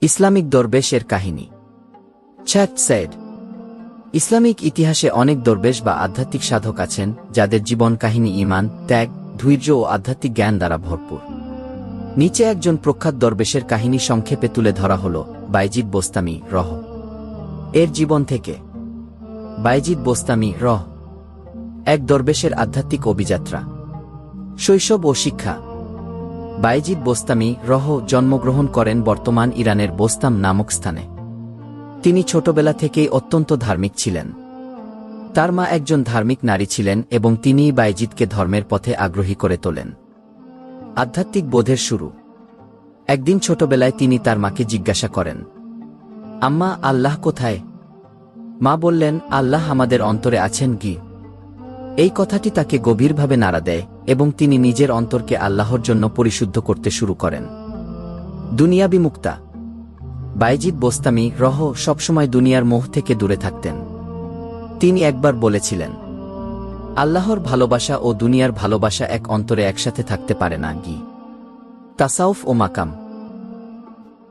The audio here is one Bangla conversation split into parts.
ইসলামিক দরবেশের কাহিনী। ছ্যাট সেড ইসলামিক ইতিহাসে অনেক দরবেশ বা আধ্যাত্মিক সাধক আছেন, যাদের জীবন কাহিনী ইমান, ত্যাগ, ধৈর্য ও আধ্যাত্মিক জ্ঞান দ্বারা ভরপুর। নিচে একজন প্রখ্যাত দরবেশের কাহিনী সংক্ষেপে তুলে ধরা হল, বাইজিদ বোস্তামি রহ। এর জীবন থেকে। বাইজিদ বোস্তামি রহ। এক দরবেশের আধ্যাত্মিক অভিযাত্রা। শৈশব ও শিক্ষা। বাইজিদ বোস্তামি রহ জন্মগ্রহণ করেন বর্তমান ইরানের বোস্তাম নামক স্থানে। তিনি ছোটবেলা থেকেই অত্যন্ত ধার্মিক ছিলেন। তার মা একজন ধার্মিক নারী ছিলেন এবং তিনিই বাইজিদকে ধর্মের পথে আগ্রহী করে তোলেন। আধ্যাত্মিক বোধের শুরু। একদিন ছোটবেলায় তিনি তার মাকে জিজ্ঞাসা করেন, আম্মা, আল্লাহ কোথায়? মা বললেন, আল্লাহ আমাদের অন্তরে আছেন কি? এই কথাটি তাকে গভীরভাবে নাড়া দেয় এবং তিনি নিজের অন্তরকে আল্লাহর জন্য পরিশুদ্ধ করতে শুরু করেন। দুনিয়াবি মুক্তা। বাইজিদ বোস্তামি রহ সবসময় দুনিয়ার মোহ থেকে দূরে থাকতেন। তিনি একবার বলেছিলেন, আল্লাহর ভালোবাসা ও দুনিয়ার ভালোবাসা এক অন্তরে একসাথে থাকতে পারে না, গি। তাসাউফ ও মাকাম।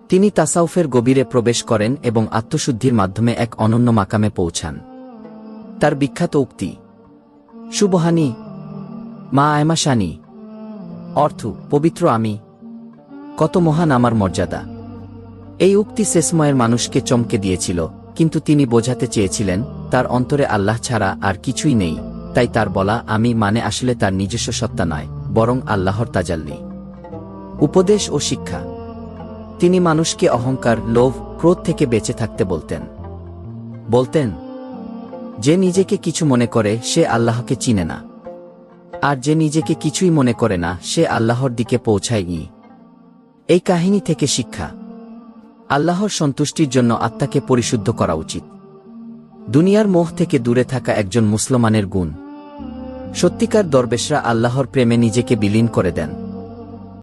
তিনি তাসাউফের গভীরে প্রবেশ করেন এবং আত্মশুদ্ধির মাধ্যমে এক অনন্য মাকামে পৌঁছান। তার বিখ্যাত উক্তি শুভহানি, মা আয়মা শানি অর্থ, পবিত্র আমি, কত মহান আমার মর্যাদা। এই উক্তি শেষময়ের মানুষকে চমকে দিয়েছিল, কিন্তু তিনি বোঝাতে চেয়েছিলেন, তার অন্তরে আল্লাহ ছাড়া আর কিছুই নেই, তাই তার বলা, আমি মানে আসলে তার নিজস্ব সত্তা নয়, বরং আল্লাহর তাজাল্লি। উপদেশ ও শিক্ষা। তিনি মানুষকে অহংকার, লোভ, ক্রোধ থেকে বেঁচে থাকতে বলতেন। বলতেন যে নিজেকে কিছু মনে করে, সে আল্লাহকে চিনে না। আর যে নিজেকে কিছুই মনে করে না, সে আল্লাহর দিকে পৌঁছায় ই এই কাহিনী থেকে শিক্ষা। আল্লাহর সন্তুষ্টির জন্য আত্মাকে পরিশুদ্ধ করা উচিত। দুনিয়ার মোহ থেকে দূরে থাকা একজন মুসলমানের গুণ। সত্যিকার দরবেশরা আল্লাহর প্রেমে নিজেকে বিলীন করে দেন।